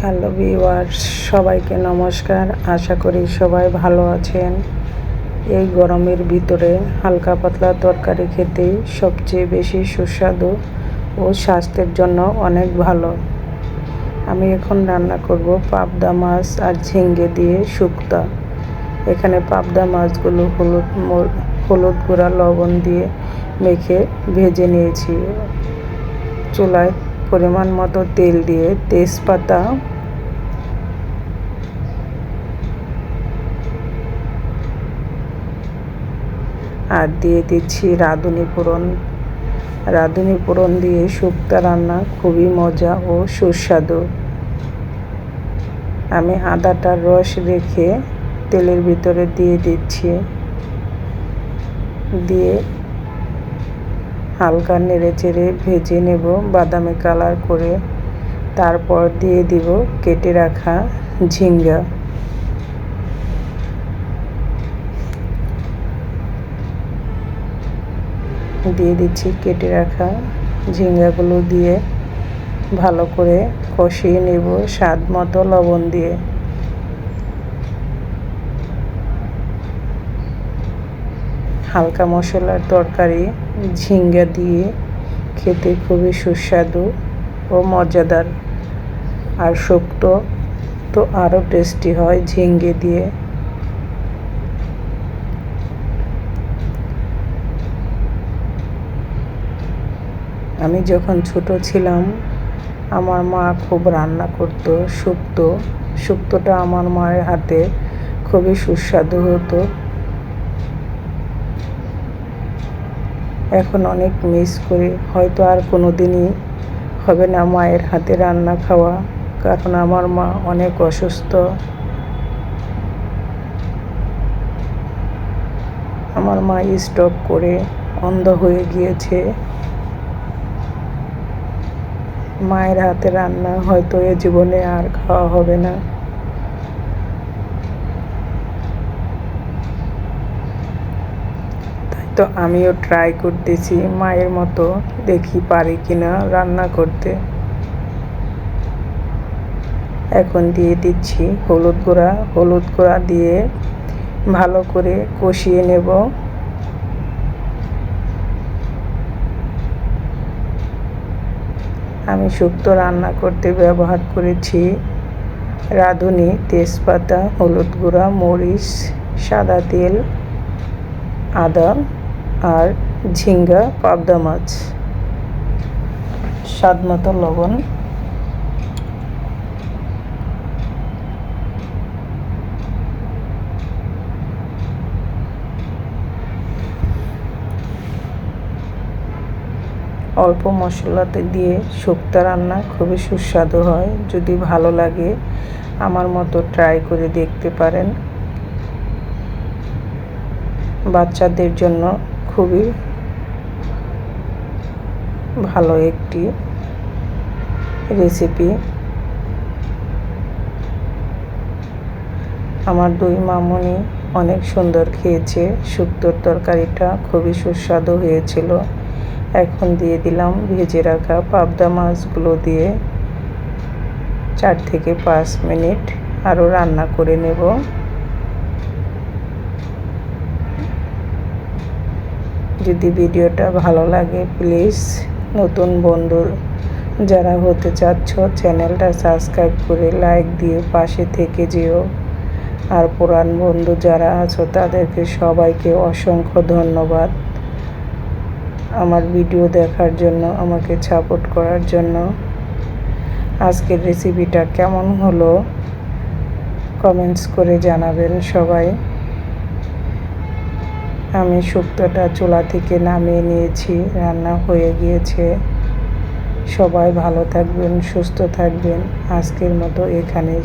Hello viewers, সবাইকে নমস্কার। আশা করি সবাই ভালো আছেন। এই গরমের ভিতরে হালকা পাতলা তরকারি খেতে সবচেয়ে বেশি সুস্বাদু ও স্বাস্থ্যের জন্য অনেক ভালো। আমি এখন রান্না করব পাবদা মাছ আর ঝিঙ্গে দিয়ে শুক্তা। এখানে পাবদা মাছগুলো হলুদ হলুদ গুঁড়া লবণ দিয়ে মেখে ভেজে নিয়েছি। চুলায় পরিমাণ মতো তেল দিয়ে তেজপাতা আর দিয়ে দিচ্ছি রাঁধুনি ফোড়ন। রাঁধুনি ফোড়ন দিয়ে শুক্তা রান্না খুবই মজা ও সুস্বাদু। আমি আদাটার রস রেখে তেলের ভিতরে দিয়ে দিচ্ছি। দিয়ে হালকা নেড়ে চেড়ে ভেজে নেব বাদামি কালার করে। তারপর দিয়ে দিব কেটে রাখা ঝিঙ্গা। দিয়ে দিচ্ছি কেটে রাখা ঝিঙ্গাগুলো দিয়ে ভালো করে কষিয়ে নেব স্বাদ মতো লবণ দিয়ে। হালকা মশলার তরকারি ঝিঙ্গা দিয়ে খেতে খুবই সুস্বাদু ও মজাদার। আর শুক্তো তো আরও টেস্টি হয় ঝিঙ্গে দিয়ে। আমি যখন ছোট ছিলাম, আমার মা খুব রান্না করতো শুক্তো। শুক্তোটা আমার মায়ের হাতে খুবই সুস্বাদু হতো। এখন অনেক মিস করি। হয়তো আর কোনো দিনই হবে না মায়ের হাতে রান্না খাওয়া, কারণ আমার মা অনেক অসুস্থ। আমার মা স্টক করে অন্ধ হয়ে গিয়েছে। মায়ের হাতে রান্না হয়তো এ জীবনে আর খাওয়া হবে না। তো আমিও ট্রাই করতেছি, মায়ের মতো দেখি পারি কিনা রান্না করতে। এখন দিয়ে দিচ্ছি হলুদ গুঁড়া হলুদ গুঁড়া দিয়ে ভালো করে কষিয়ে নেব। আমি শুক্তো রান্না করতে ব্যবহার করেছি রাঁধুনি, তেজপাতা, হলুদ গুঁড়া, মরিচ, সাদা তেল, আদা। আর ঝিঙ্গা, পাবদা মাছ। স্বাদ মতো লবণ। অল্প মশলাতে দিয়ে শুক্তা রান্না খুবই সুস্বাদু হয়। যদি ভালো লাগে, আমার মতো ট্রাই করে দেখতে পারেন। বাচ্চাদের জন্য খুবই ভালো একটি রেসিপি আমার দুই মামুনি অনেক সুন্দর খেয়েছে, শুক্তোর তরকারিটা খুবই সুস্বাদু হয়েছিল। এখন দিয়ে দিলাম ভেজে রাখা পাবদা মাছগুলো দিয়ে চার থেকে পাঁচ মিনিট আরও রান্না করে নেব। যদি ভিডিওটা ভালো লাগে প্লিজ নতুন বন্ধু যারা হতে চাচ্ছ চ্যানেলটা সাবস্ক্রাইব করে লাইক দিয়ে পাশে থেকে যেও। আর পুরান বন্ধু যারা আছো, তাদেরকে সবাইকে অসংখ্য ধন্যবাদ আমার ভিডিও দেখার জন্য, আমাকে সাপোর্ট করার জন্য। আজকের রেসিপিটা কেমন হলো? কমেন্টস করে জানাবেন সবাই। আমি শুক্তোটা চুলা থেকে নামিয়ে নিয়েছি, রান্না হয়ে গিয়েছে। সবাই ভালো থাকবেন, সুস্থ থাকবেন। আজকের মতো এখানেই